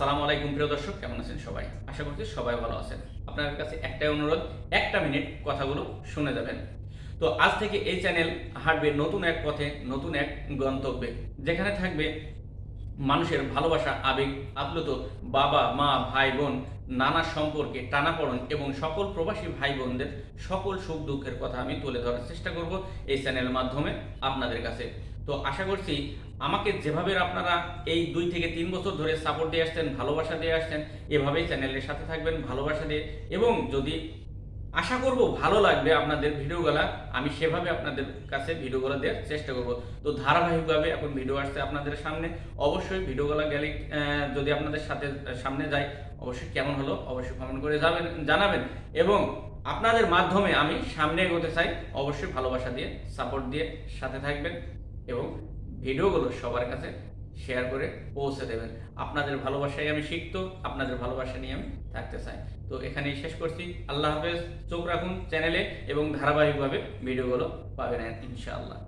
আসসালামু আলাইকুম, প্রিয় দর্শক, কেমন আছেন সবাই? আশা করছি সবাই ভালো আছেন। আপনাদের কাছে একটাই অনুরোধ, একটা মিনিট কথাগুলো শুনে যাবেন। তো আজ থেকে এই চ্যানেল হাঁটবে নতুন এক পথে, নতুন এক গন্তব্যে, যেখানে থাকবে মানুষের ভালোবাসা, আবেগ, আপ্লুত বাবা, মা, ভাই, বোন, নানা সম্পর্কে টানাপড়ন এবং সকল প্রবাসী ভাই বোনদের সকল সুখ দুঃখের কথা আমি তুলে ধরার চেষ্টা করব এই চ্যানেলের মাধ্যমে আপনাদের কাছে। তো আশা করছি আমাকে যেভাবে আপনারা এই দুই থেকে তিন বছর ধরে সাপোর্ট দিয়ে আসছেন, ভালোবাসা দিয়ে আসছেন, এভাবেই চ্যানেলের সাথে থাকবেন, ভালোবাসা দিয়ে। এবং যদি আশা করব ভালো লাগবে আপনাদের ভিডিওগুলা, আমি সেভাবে আপনাদের কাছে ভিডিওগুলো দেওয়ার চেষ্টা করব। তো ধারাবাহিকভাবে এখন ভিডিও আসছে আপনাদের সামনে। অবশ্যই ভিডিওগুলো গেলে যদি আপনাদের সাথে, সামনে যায়, অবশ্যই কেমন হলো, অবশ্যই কমেন্ট করে যাবেন, জানাবেন। এবং আপনাদের মাধ্যমে আমি সামনে এগোতে চাই, অবশ্যই ভালোবাসা দিয়ে সাপোর্ট দিয়ে সাথে থাকবেন এবং ভিডিওগুলো সবার কাছে শেয়ার করে পৌঁছে দেবেন। আপনাদের ভালোবাসায় আমি শিখত, আপনাদের ভালোবাসা নিয়ে আমি থাকতে চাই। তো এখানেই শেষ করছি। আল্লাহ হাফেজ। চোখ রাখুন চ্যানেলে এবং ধারাবাহিকভাবে ভিডিওগুলো পাবেন ইনশাআল্লাহ।